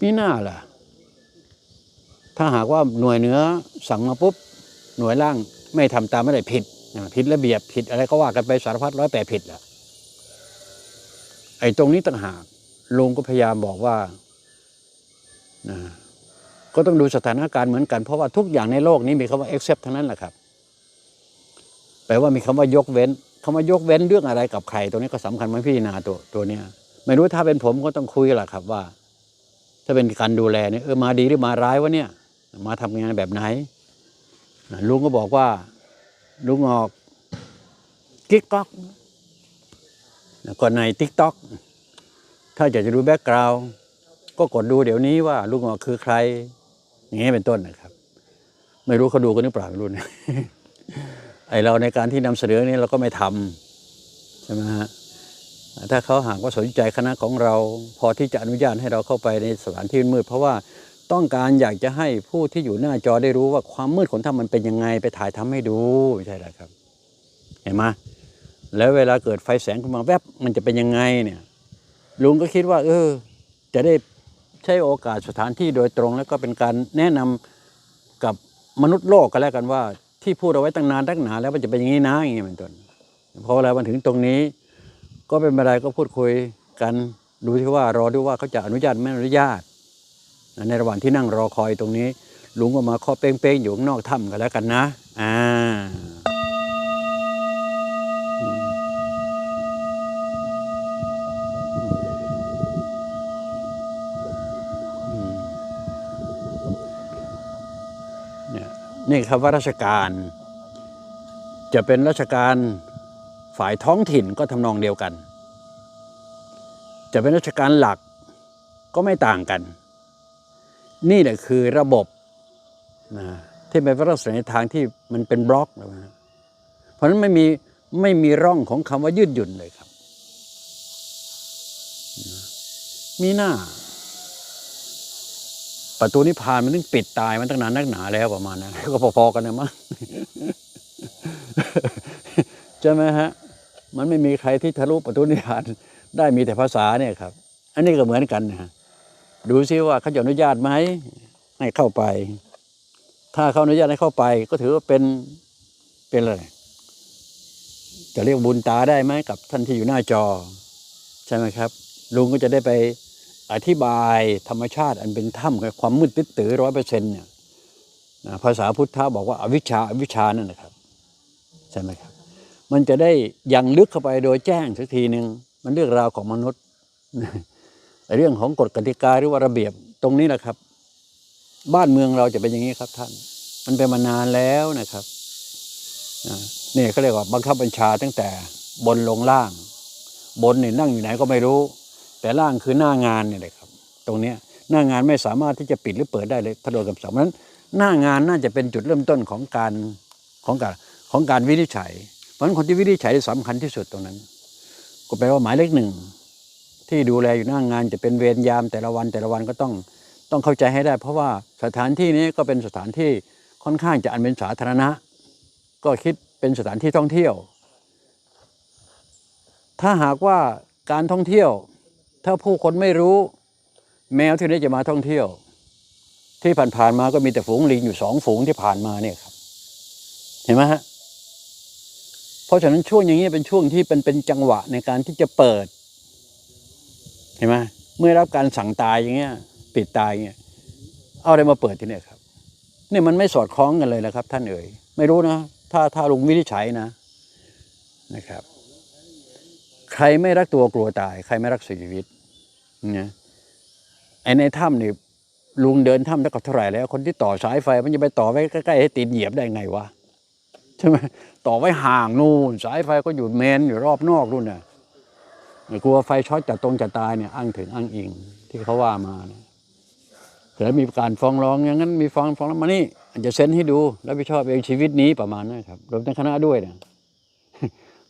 พี่หน้าล่ะ ถ้าหากว่าหน่วยเหนือสั่งมาปุ๊บ หน่วยล่างไม่ทำตามไม่ได้ผิดผิดระเบียบผิดอะไรก็ว่ากันไปสารพัดร้อยแปดผิดแหละไอ้ตรงนี้ต่างหากลุงก็พยายามบอกว่านะก็ต้องดูสถานการณ์เหมือนกัน เพราะว่าทุกอย่างในโลกนี้มีคำว่า accept ทั้งนั้นแหละครับ แปลว่ามีคำว่ายกเว้นคำว่ายกเว้นเรื่องอะไรกับใคร ตัวนี้ก็สำคัญไหมพี่นาตัวตัวเนี้ยไม่รู้ถ้าเป็นผมก็ต้องคุยแหละครับว่า ถ้าเป็นการดูแลเนี่ยเออมาดีหรือมาร้ายวะเนี่ย มาทำงานแบบไหนลุงก็บอกว่า ลุงออกกิ๊กก๊อกแล้วก็ในทิกต็อกถ้าอยากจะดูแบ็กกราวก็กดดูเดี๋ยวนี้ว่าลุงออกคือใคร อย่างนี้เป็นต้นนะครับ ไม่รู้เขาดูกันหรือเปล่าไม่รู้นะไอเราในการที่นำเสนอเนี้เราก็ไม่ทำใช่ไหมฮะ ถ้าเขาหากว่าสนใจคณะของเรา พอที่จะอนุญาตให้เราเข้าไปในสถานที่มืด เพราะว่าต้องการอยากจะให้ผู้ที่อยู่หน้าจอได้รู้ว่าความมืดของถ้ำมันเป็นยังไงไปถ่ายทำให้ดูใช่ไหมครับ เห็นไหมแล้วเวลาเกิดไฟแสงขึ้นมาแวบมันจะเป็นยังไงเนี่ย ลุงก็คิดว่า เออ จะได้ใช้โอกาสสถานที่โดยตรง แล้วก็เป็นการแนะนำกับมนุษย์โลกกันแล้วกันว่า ที่พูดเอาไว้ตั้งนานตั้งนานแล้วมันจะเป็นอย่างนี้นะอย่างนี้เป็นต้นพอเวลามันถึงตรงนี้ ก็เป็นอะไรก็พูดคุยกันดูที่ว่ารอดูว่าเขาจะอนุญาตไม่อนุญาต ในระหว่างที่นั่งรอคอยตรงนี้ ลุงก็มาเคาะเป้งๆอยู่ข้างนอกถ้ำกันแล้วกันนะ อ่าเนี่ยนี่ครับว่าราชการ จะเป็นราชการ ฝ่ายท้องถิ่นก็ทำนองเดียวกัน จะเป็นราชการหลักก็ไม่ต่างกัน นี่แหละคือระบบนะที่เป็นพระราชในทางที่มันเป็นบล็อกนะฮะเพราะฉะนั้นไม่มีไม่มีร่องของคำว่ายืดหยุ่นเลยครับ มีหน้า ประตูนิพพานมันต้องปิดตายมันตั้งนานนักหนาแล้วประมาณนั้นก็พอๆกันนะมั้งใช่ไหมฮะ มันไม่มีใครที่ทะลุประตูนิพพานได้มีแต่ภาษาเนี่ยครับ อันนี้ก็เหมือนกันนะดูซิว่าเขาจะอนุญาตไหมให้เข้าไป ถ้าเขาอนุญาตให้เข้าไป ก็ถือว่าเป็นเป็นอะไรจะเรียกบุญตาได้ไหมกับท่านที่อยู่หน้าจอ ใช่ไหมครับ ลุงก็จะได้ไปอธิบายธรรมชาติอันเป็นถ้ำกับความมืดตึ๊ดตือร้อยเปอร์เซ็นต์เนี่ยภาษาพุทธะบอกว่าอวิชชาอวิชชานั่นนะครับ ใช่ไหมครับ มันจะได้ยังลึกเข้าไปโดยแจ้งสักทีหนึ่งมันเรื่องราวของมนุษย์แต่เรื่องของกฎกติกาหรือว่าระเบียบตรงนี้แหละครับ บ้านเมืองเราจะเป็นอย่างนี้ครับท่าน มันเป็นมานานแล้วนะครับนี่เขาเรียกว่าบังคับบัญชาตั้งแต่บนลงล่าง บนเนี่ยนั่งอยู่ไหนก็ไม่รู้ แต่ล่างคือหน้างานนี่ยเลยครับ ตรงเนี้ยหน้างานไม่สามารถที่จะปิดหรือเปิดได้เลยถ้าโดนกับสั่งเพราะฉะนั้น หน้างานน่าจะเป็นจุดเริ่มต้นของการของการของการวินิจฉัย เพราะฉะนั้นคนที่วินิจฉัยสำคัญที่สุดตรงนั้น ก็แปลว่าหมายเลขหนึ่งที่ดูแลอยู่หน้างานจะเป็นเวรยามแต่ละวันแต่ละวันก็ต้องต้องเข้าใจให้ได้ เพราะว่าสถานที่นี้ก็เป็นสถานที่ค่อนข้างจะอันเป็นสาธารณะ ก็คิดเป็นสถานที่ท่องเที่ยว ถ้าหากว่าการท่องเที่ยว ถ้าผู้คนไม่รู้แมวที่นี้จะมาท่องเที่ยว ที่ผ่านๆมาก็มีแต่ฝูงลิงอยู่สองฝูงที่ผ่านมาเนี่ยครับ เห็นไหมฮะ เพราะฉะนั้นช่วงอย่างนี้เป็นช่วงที่เป็นเป็นจังหวะในการที่จะเปิด เห็นไหมเมื่อรับการสั่งตายอย่างเงี้ย ปิดตายเงี้ยเอาอะไรมาเปิดที่เนี่ยครับเนี่ยมันไม่สอดคล้องกันเลยนะครับ ท่านเอ๋ยไม่รู้นะถ้าถ้าลุงวินิจฉัยนะนะครับ ใครไม่รักตัวกลัวตาย ใครไม่รักชีวิตเนี่ยไอในถ้ำนี่ลุงเดินถ้ำได้ก็เท่าไหร่แล้ว คนที่ต่อสายไฟ มันจะไปต่อไว้ใกล้ๆให้ตีนเหยียบได้ไงวะ ใช่ไหมต่อไว้ห่างนู่น สายไฟก็อยู่เมนอยู่รอบนอกนู่นน่ะกลัวไฟช็อตจากตรงจะตายเนี่ยอ้างถึงอ้างอิงที่เขาว่ามาเนี่ยแต่มีการฟ้องร้องอย่างนั้นมีฟ้องฟ้องแล้วมานี่อาจจะเซ็นให้ดูแล้วผิดชอบเองชีวิตนี้ประมาณนั้นครับรวมทั้งคณะด้วยนะ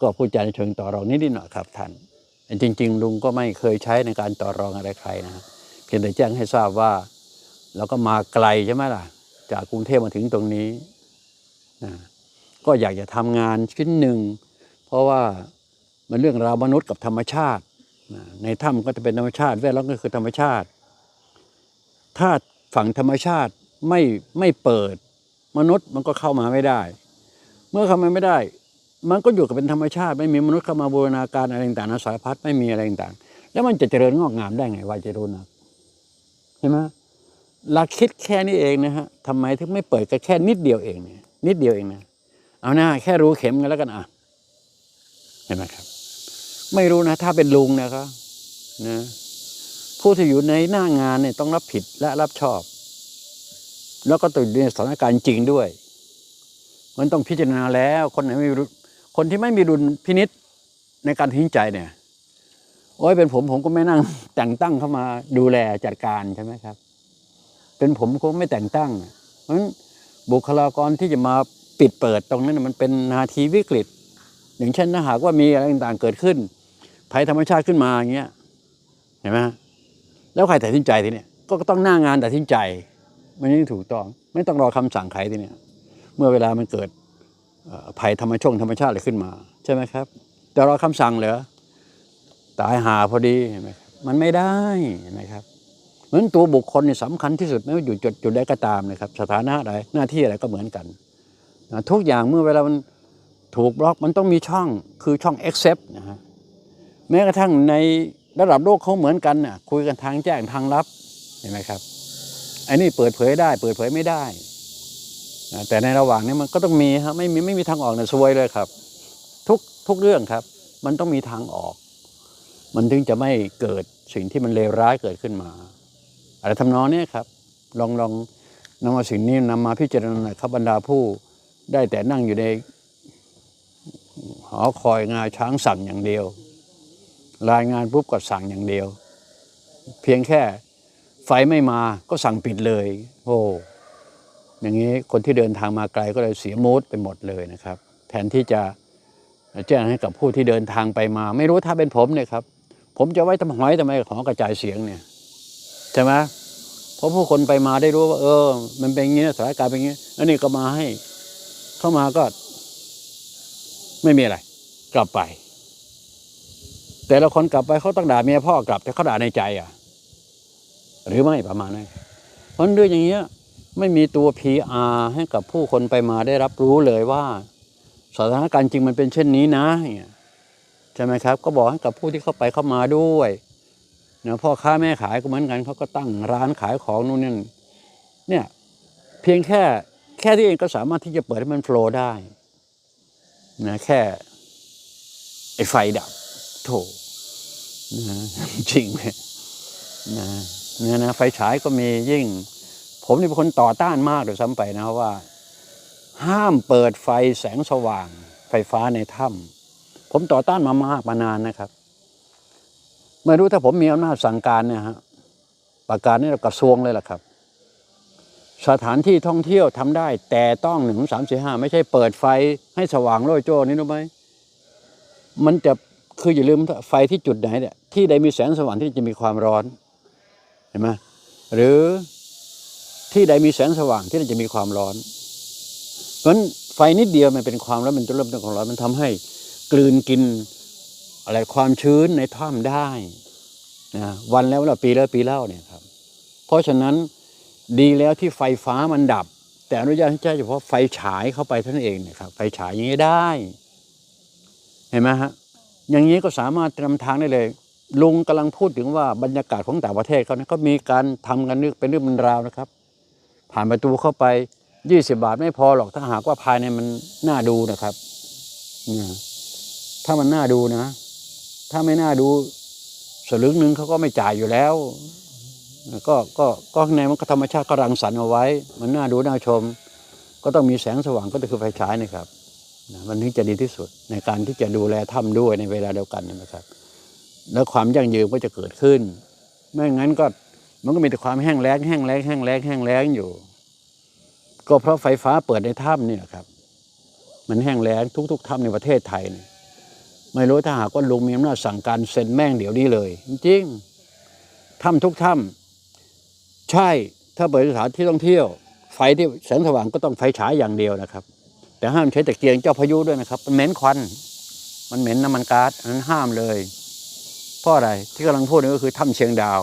ก็พูดจาในเชิงต่อรองนิดหน่อยครับท่านจริง ๆ ลุงก็ไม่เคยใช้ในการต่อรองอะไรใครนะเพียงแต่แจ้งให้ทราบว่า เราก็มาไกลใช่ไหมล่ะ จากกรุงเทพมาถึงตรงนี้นะ ก็อยากจะทำงานชิ้นหนึ่ง เพราะว่ามันเรื่องราวมนุษย์กับธรรมชาติ ในถ้ำก็จะเป็นธรรมชาติแวดล้อมก็คือธรรมชาติ ถ้าฝั่งธรรมชาติไม่ไม่เปิด มนุษย์มันก็เข้ามาไม่ได้ เมื่อเข้ามาไม่ได้ มันก็อยู่กับเป็นธรรมชาติ ไม่มีมนุษย์เข้ามาบูรณาการอะไรต่างๆสารพัดไม่มีอะไรต่างๆแล้วมันจะเจริญงอกงามได้ไงวายจะรู้นะเห็นไหมหลักคิดแค่นี้เองนะฮะทำไมถึงไม่เปิดกันแค่นิดเดียวเองเนี่ยนิดเดียวเองนะ เอาหน้าแค่รู้เข็มกันแล้วกันอะ เห็นไหมครับ ไม่รู้นะ ถ้าเป็นลุงนะครับนะผู้ที่อยู่ในหน้างานเนี่ยต้องรับผิดและรับชอบ แล้วก็ต้องอยู่ในสถานการณ์จริงด้วย มันต้องพิจารณาแล้วคนไหนไม่รู้คนที่ไม่มีดุลพินิษในการทิ้งใจเนี่ย โอ้ยเป็นผมผมก็ไม่นั่ง แต่งตั้งเข้ามาดูแลจัดการใช่ไหมครับ เป็นผมคงไม่แต่งตั้งเพราะฉะนั้นบุคลากรที่จะมา ปิดเปิดตรงนั้นมันเป็นนาทีวิกฤต อย่างเช่นถ้าหากว่ามีอะไรต่างๆเกิดขึ้นภัยธรรมชาติขึ้นมาอย่างเงี้ยเห็นไหมแล้วใครตัดสินใจทีเนี้ยก็ต้องหน้างานตัดสินใจ มันยังถูกต้อง ไม่ต้องรอคำสั่งใครทีเนี้ยเมื่อเวลามันเกิดภัยธรรมชงธรรมชาติอะไรขึ้นมา ใช่ไหมครับ แต่รอคำสั่งเหรอตายหาพอดีเห็นไหมมันไม่ได้เห็นไหมครับเพราะฉะนั้นตัวบุคคลเนี่ยสำคัญที่สุดไม่ว่าอยู่จุดจุดใดก็ตามนะครับ สถานะอะไรหน้าที่อะไรก็เหมือนกัน ทุกอย่างเมื่อเวลามันถูกบล็อกมันต้องมีช่องคือช่อง accept นะฮะแม้กระทั่งในระดับโลกเขาเหมือนกันน่ะคุยกันทางแจ้งทางลับเห็นไหมครับไอ้นี่เปิดเผยได้ เปิดเผยไม่ได้ แต่ในระหว่างนี้มันก็ต้องมีฮะไม่มีไม่มีทางออกเนี่ยซวยเลยครับ ทุกทุกเรื่องครับ มันต้องมีทางออก มันถึงจะไม่เกิดสิ่งที่มันเลวร้ายเกิดขึ้นมาอะไรทำนองนี้ครับ ลองลองนำมาสิ่งนี้นำมาพิจารณาหน่อยครับบรรดาผู้ ได้แต่นั่งอยู่ในหอคอยงาช้างสั่งอย่างเดียว รายงานปุ๊บก็สั่งอย่างเดียว เพียงแค่ไฟไม่มาก็สั่งปิดเลย โอ้อย่างนี้คนที่เดินทางมาไกลก็เลยเสียมูดไปหมดเลยนะครับ แทนที่จะแจ้งให้กับผู้ที่เดินทางไปมา ไม่รู้ถ้าเป็นผมเนี่ยครับ ผมจะไว้ทำหอยทำไมหอกระจายเสียงเนี่ยใช่ไหมเพราะผู้คนไปมาได้รู้ว่า เออ มันเป็นอย่างนี้สถานการณ์เป็นอย่างนี้แล้วนี่ก็มาให้ เข้ามาก็ ไม่มีอะไร กลับไป แต่ละคนกลับไปเขาต้องด่าเมียพ่อกลับ แต่เขาด่าในใจอะ หรือไม่ประมาณนั้นเพราะด้วยอย่างเงี้ย ไม่มีตัว PR ให้กับผู้คนไปมาได้รับรู้เลยว่าสถานการณ์จริงมันเป็นเช่นนี้นะเงี้ยใช่ไหมครับ ก็บอกให้กับผู้ที่เข้าไปเข้ามาด้วยนะพ่อค้าแม่ขายก็เหมือนกันเขาก็ตั้งร้านขายของนู่นนี่เนี่ย เพียงแค่ แค่ที่เองก็สามารถที่จะเปิดให้มันโฟล์ได้นะแค่ไอ้ไฟดับโถนะจริงเลยนะเนี่ยนะไฟฉายก็มียิ่ง ผมนี่เป็นคนต่อต้านมากโดยซ้ำไปนะว่า ห้ามเปิดไฟแสงสว่าง ไฟฟ้าในถ้ำผมต่อต้านมามากมานานนะครับไม่รู้ถ้าผมมีอำนาจสั่งการเนี่ยฮะประกาศนี่กระทรวงเลยล่ะครับ สถานที่ท่องเที่ยวทำได้ แต่ต้องหนึ่งสามสี่ห้าไม่ใช่เปิดไฟให้สว่างโรยโจ้นี่รู้ไหมมันจะคืออย่าลืมไฟที่จุดไหนเนี่ยที่ใดมีแสงสว่างที่จะมีความร้อนเห็นไหมหรือที่ใดมีแสงสว่างที่นั่นจะมีความร้อน เพราะฉะนั้นไฟนิดเดียวมันเป็นความร้อนมันจะเริ่มต้นของร้อนมันทำให้กลืนกินอะไรความชื้นในถ้ำได้นะวันแล้วล้วปีแล้วปีเล่าเนี่ยครับ เพราะฉะนั้น ดีแล้วที่ไฟฟ้ามันดับ แต่อนุญาตให้ใช้เฉพาะไฟฉายเข้าไปท่านเองนะครับ ไฟฉายอย่างนี้ได้ เห็นไหมฮะอย่างนี้ก็สามารถนำทางได้เลย ลุงกำลังพูดถึงว่าบรรยากาศของต่างประเทศเขาเนี่ยก็มีการทำกันนึกเป็นเรื่องเป็นราวนะครับ ผ่านประตูเข้าไปยี่สิบาทไม่พอหรอกถ้าหากว่าภายในมันน่าดูนะครับเนี่ยถ้ามันน่าดูนะ ถ้าไม่น่าดูสลึงหนึ่งเขาก็ไม่จ่ายอยู่แล้ว ก็ก็ก็ข้างในมันก็ธรรมชาติก็รังสรรค์เอาไว้ มันน่าดูน่าชม ก็ต้องมีแสงสว่างก็คือไฟฉายนะครับมันถึงจะดีที่สุดในการที่จะดูแลถ้ำด้วยในเวลาเดียวกันนะครับ แล้วความยั่งยืนก็จะเกิดขึ้น ไม่งั้นก็มันก็มีแต่ความแห้งแล้งแห้งแล้งแห้งแล้งแห้งแล้งอยู่ ก็เพราะไฟฟ้าเปิดในถ้ำนี่แหละครับ มันแห้งแล้งทุกๆถ้ำในประเทศไทยเนี่ยไม่รู้ถ้าหากว่าลุงมีอำนาจสั่งการเซ็นแม่งเดี๋ยวนี้เลย จริงๆถ้ำทุกถ้ำ ใช่ถ้าเปิดสถานที่ท่องเที่ยว ไฟที่แสงสว่างก็ต้องไฟฉายอย่างเดียวนะครับ แต่ห้ามใช้ตะเกียงเจ้าพายุด้วยนะครับมันเหม็นควัน มันเหม็นน้ำมันก๊าซอันนั้นห้ามเลย เพราะอะไรที่กำลังพูดนี่ก็คือถ้ำเชียงดาว